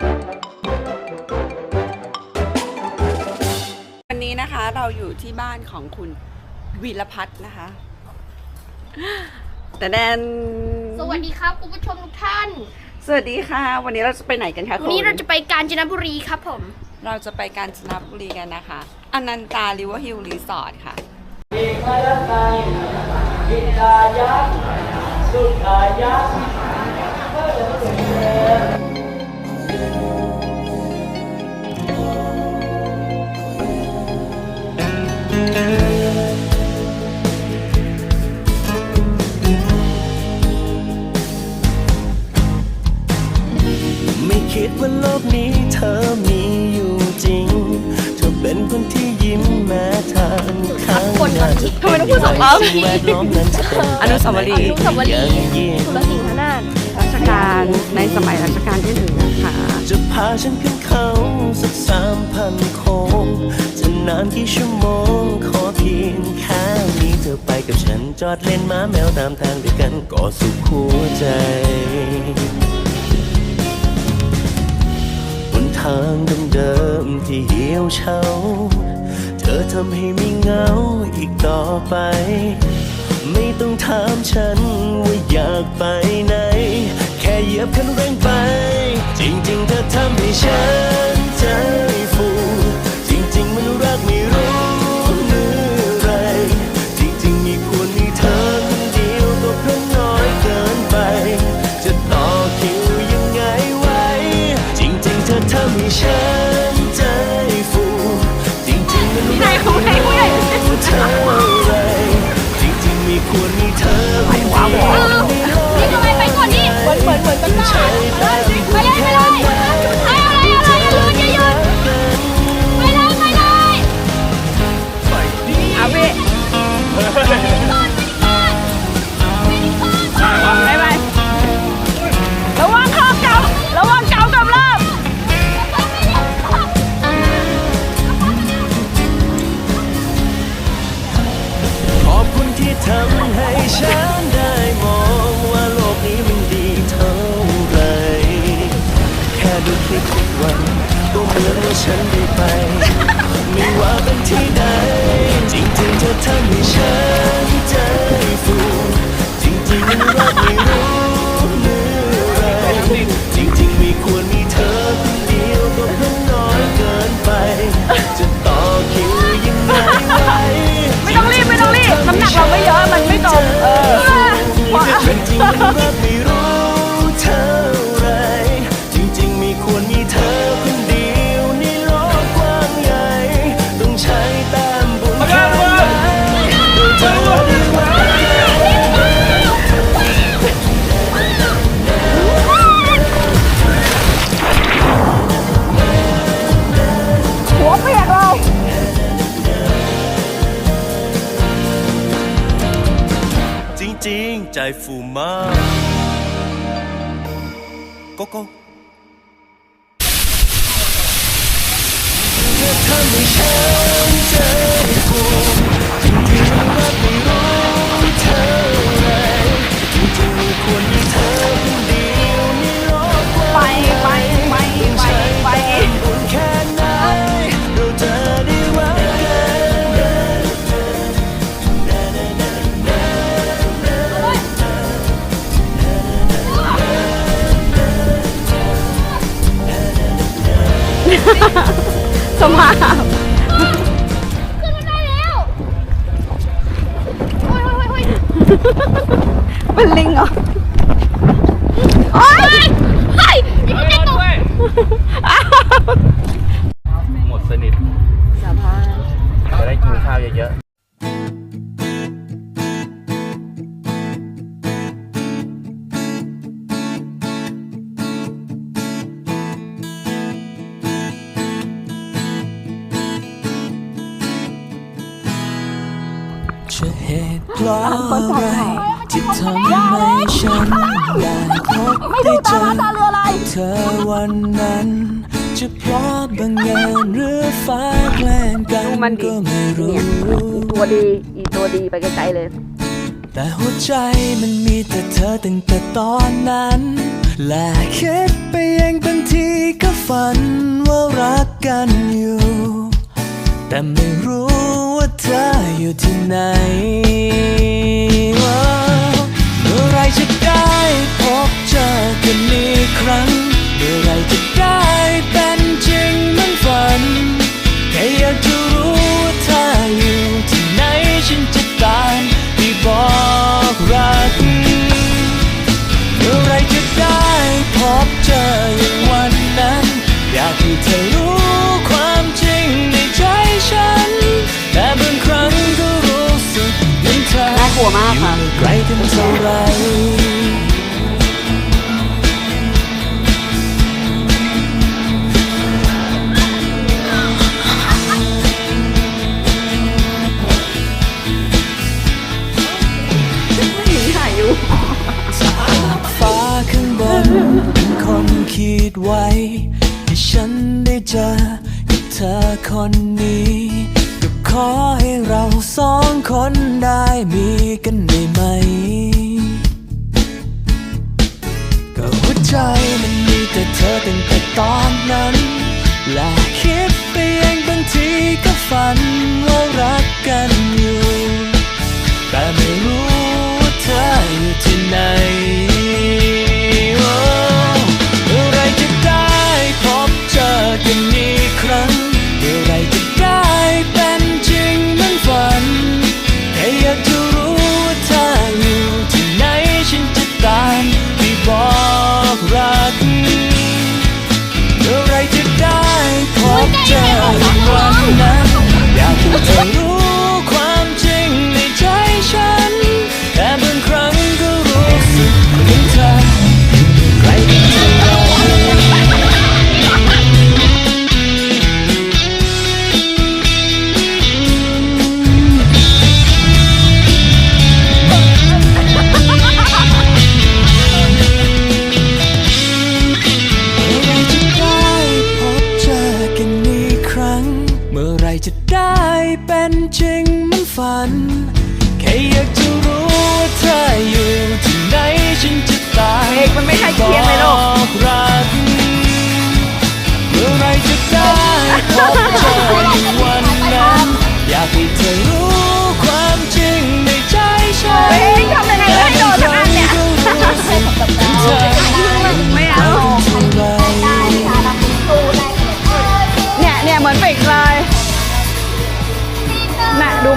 วันนี้นะคะเราอยู่ที่บ้านของคุณวีรพัฒน์นะคะ แต่แดนสวัสดีครับคุณผู้ชมทุกท่าน สวัสดีค่ะ วันนี้เราจะไปไหนกันคะวันนี้เราจะไปกาญจนบุรีครับผม เราจะไปกาญจนบุรีกันนะคะอนันตาริเวอร์ฮิลรีสอร์ทค่ะไม่ องพูดสองรอบสิ่งแวดล้อมนั้นจะเป็นอนุสาวรีย์อนุสาวรีย์อย่างยิ่งสุรสิงหนาถรัชกาลในสมัยรัชกาลที่หนึ่งนะคะจะพาฉันขึ้นเขาสักสามพันโค้งจะนานกี่ชั่วโมงขอเพียงแค่นี้เธอไปกับฉันจอดเล่นม้าแมวตามทางด้วยกันก็สุขหัวใจบนทางเดิมๆที่เหี่ยวเฉาเธอทำให้ไม่เหงาอีกต่อไป ไม่ต้องถามฉันว่าอยากไปไหน แค่เหยียบคันเร่งไป จริงๆเธอทำให้ฉันใจฟู จริงๆมันรักไม่รู้ มื ริงๆใจฟูมากโกโสมาพขึ้นมาได้แล้วโอ้ยโอ้ยโอ้ยเป็นลิงเหรอ โอ้ยเฮ้ยนี่มันจะตกหมดสนิทสะพานจะได้กินข้าวเยอะๆ จะเหตุเพราะอะไรที่ทำให้ฉันได้พบได้เจอเธอวันนั้น จะเพราะบังเอิญหรือฟ้าแกล้งกันก็ไม่รู้เนี่ยอีตัวดีอีตัวดีไปไกลๆเลย แต่หัวใจมันมีแต่เธอตั้งแต่ตอนนั้น และคิดไปเองบางทีก็ฝันว่ารักกันอยู่ แต่ไม่รู้ เธออยู่ที่ไหน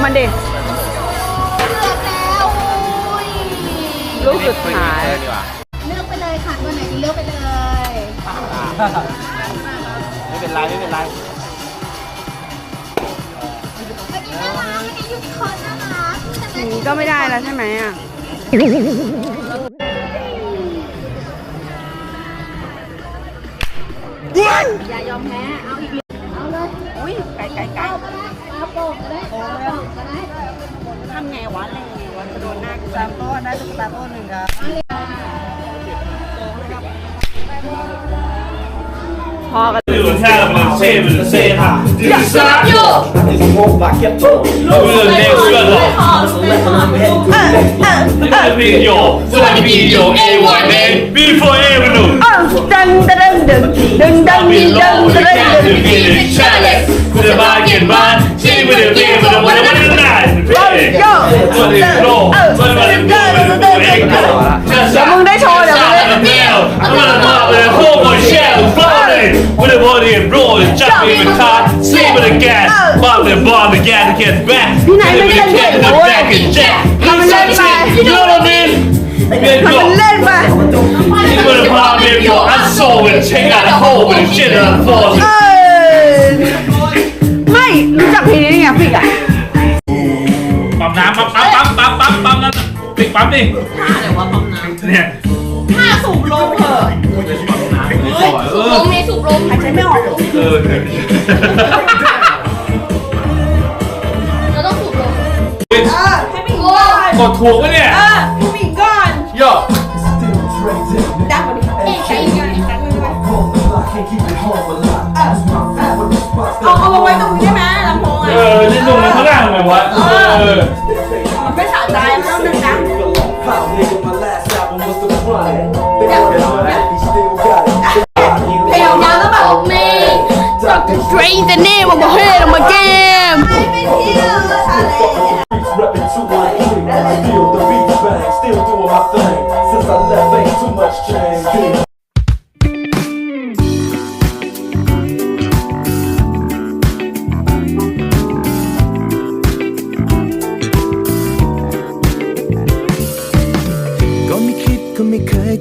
มันดิลูกสุดท้าย เลือกไปเลยค่ะตัวไหนดีเลือกไปเลยไม่เป็นไรไม่เป็นไรอันนี้น่ารันนี้ยูนิคนน่าาสีก็ไม่ได้แล้วใช่ไหมอะอย่ายอมแพ้ 계산해서 따보는가. Hò. Một bạc kẹp chỗ. Đường Let's go! Let's go! เดี๋ยวมึงได้โชว์เดี๋ยวมึงได้ I'm gonna marvel and hold my With a body and rolling, jumping in the car Sleeping again, the bomb again, get back And then we get the back and jack Come touching, you know what I mean? Then มัน go เล่นไป You're gonna pop me, yo, I'm so in, hole with a shit on the ปั๊มดิถ้าอะไรวาปั๊มน้ำเนี่ยถ้าสูบลมเถอะเฮ้ยสูบลมไงสูบลมหายใจไม่ออกเออเราต้องสูบลมเอ้ยก่อดถูกปะเนี่ยเออผู้หญิงก่อน ย่อ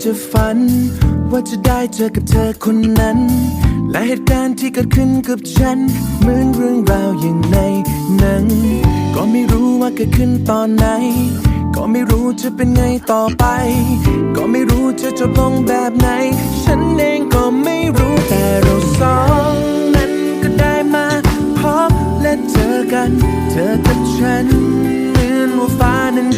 จะฝัน ว่าจะได้เจอกับเธอคนนั้น และเหตุการณ์ที่เกิดขึ้นกับฉัน เหมือนเรื่องราวอย่างในหนัง ก็ไม่รู้ว่าเกิดขึ้นตอนไหน ก็ไม่รู้จะเป็นไงต่อไป ก็ไม่รู้จะจบลงแบบไหน ฉันเองก็ไม่รู้แต่เราสองนั้นก็ได้มาพบและเจอกัน เธอกับฉันเหมือนว่าฟ้านั้น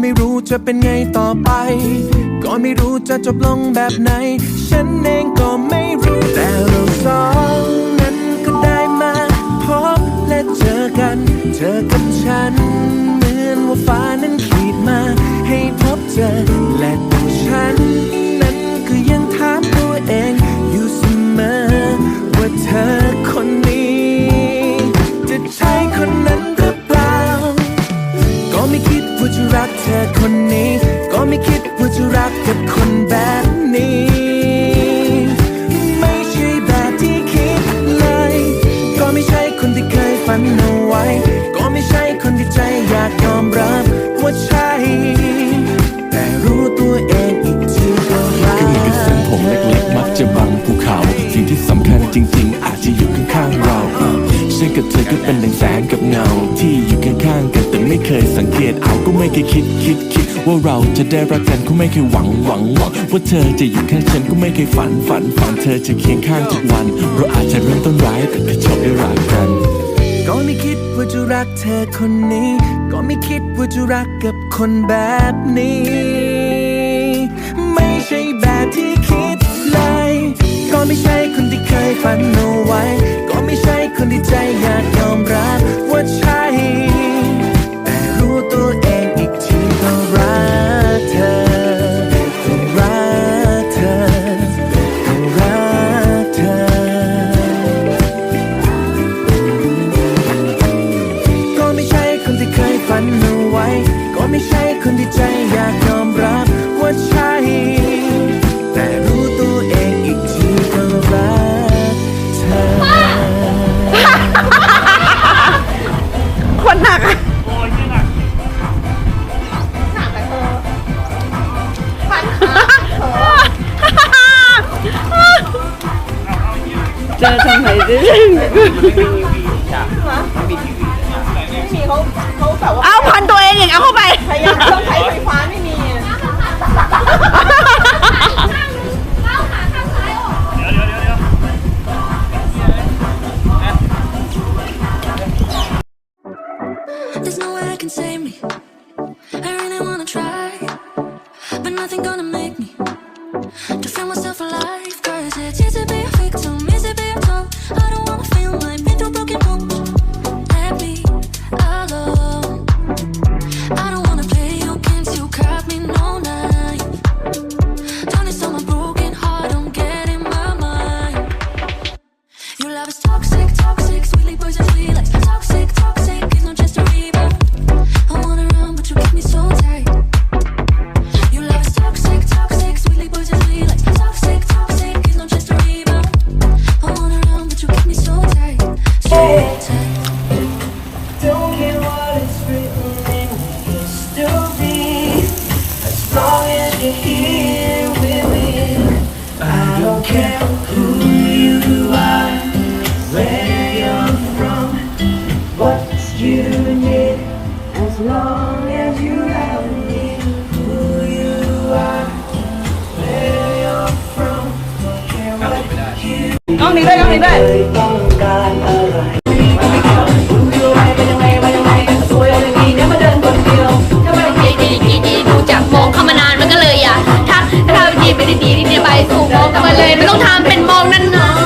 ไม่รู้จะเป็นไงต่อไป ก็ไม่รู้จะจบลงแบบไหน ฉันเองก็ไม่รู้แต่เราสองนั้นก็ได้มาพบและเจอกันเธอกับฉัน เหมือนว่าฟ้านั้นขีดมา ให้พบเจอและตัวฉัน นั้นก็ยังถามตัวเอง กับเธอก็เป็นดังแสงกับเงา ที่อยู่ข้างๆกันแต่ไม่เคยสังเกตเอาก็ไม่เคยคิดคิดคิดว่าเราจะได้รักกันก็ไม่เคยหวังหวังหวังว่าเธอจะอยู่ข้างฉันก็ไม่เคยฝันฝันฝันเธอจะเคียงข้างทุกวัน เราอาจจะเริ่มต้นร้ายแต่แค่ชอบได้รักกัน ก็ไม่คิดว่าจะรักเธอคนนี้ ก็ไม่คิดว่าจะรักกับคนแบบนี้ ไม่ใช่แบบที่คิดเลย ก็ไม่ใช่คน เคยฝันเอาไว้ ก็ไม่ใช่คนที่ใจอยากยอมรับว่าฉัน care who you are, where you're from, what you need, as long as you me. Who you are, where you're from, don't care what you. มาเลยไม่ต้องทำเป็นมองนั่นเนาะ